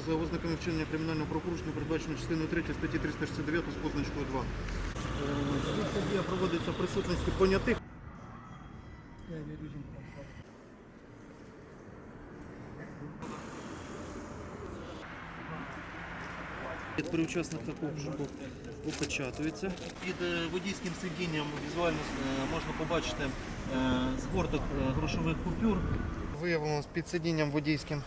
за ознаками вчинення кримінального правопорушення, передбачено частиною 3 статті 369 з позначкою 2. Е, Слідча дія проводиться в присутності понятих. При учасниках обшуку опечатується. Під е, водійським сидінням візуально е, можна побачити згорток грошових купюр. Виявилось під сидінням водійським.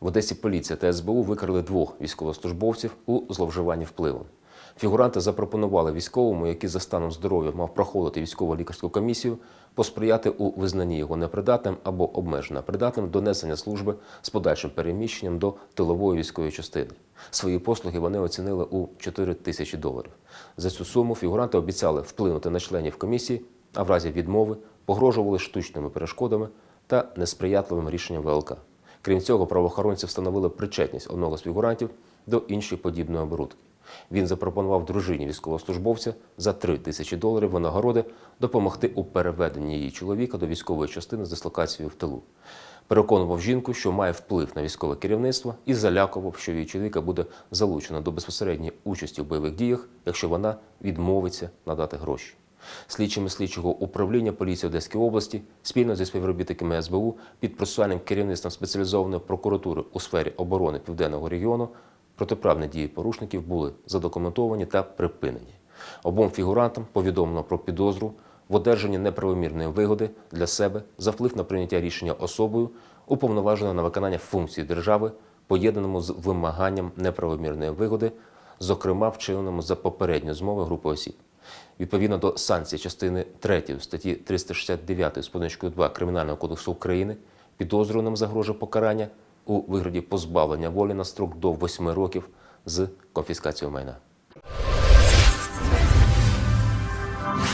В Одесі поліція та СБУ викрили двох військовослужбовців у зловживанні впливом. Фігуранти запропонували військовому, який за станом здоров'я мав проходити військово-лікарську комісію, посприяти у визнанні його непридатним або обмежено придатним до несення служби з подальшим переміщенням до тилової військової частини. Свої послуги вони оцінили у 4 тисячі доларів. За цю суму фігуранти обіцяли вплинути на членів комісії, а в разі відмови погрожували штучними перешкодами та несприятливим рішенням ВЛК. Крім цього, правоохоронці встановили причетність одного з фігурантів до іншої подібної оборудки. Він запропонував дружині військовослужбовця за 3 тисячі доларів винагороди допомогти у переведенні її чоловіка до військової частини з дислокацією в тилу. Переконував жінку, що має вплив на військове керівництво, і залякував, що її чоловіка буде залучено до безпосередньої участі в бойових діях, якщо вона відмовиться надати гроші. Слідчими слідчого управління поліції Одеської області спільно зі співробітниками СБУ під процесуальним керівництвом спеціалізованої прокуратури у сфері оборони південного регіону протиправні дії порушників були задокументовані та припинені. Обом фігурантам повідомлено про підозру в одержанні неправомірної вигоди для себе за вплив на прийняття рішення особою, уповноваженою на виконання функцій держави, поєднаному з вимаганням неправомірної вигоди, зокрема вчиненому за попередньою змовою групи осіб. Відповідно до санкцій частини 3 статті 369 з позначкою 2 Кримінального кодексу України, підозрюваним загрожує покарання у вигляді позбавлення волі на строк до 8 років з конфіскацією майна.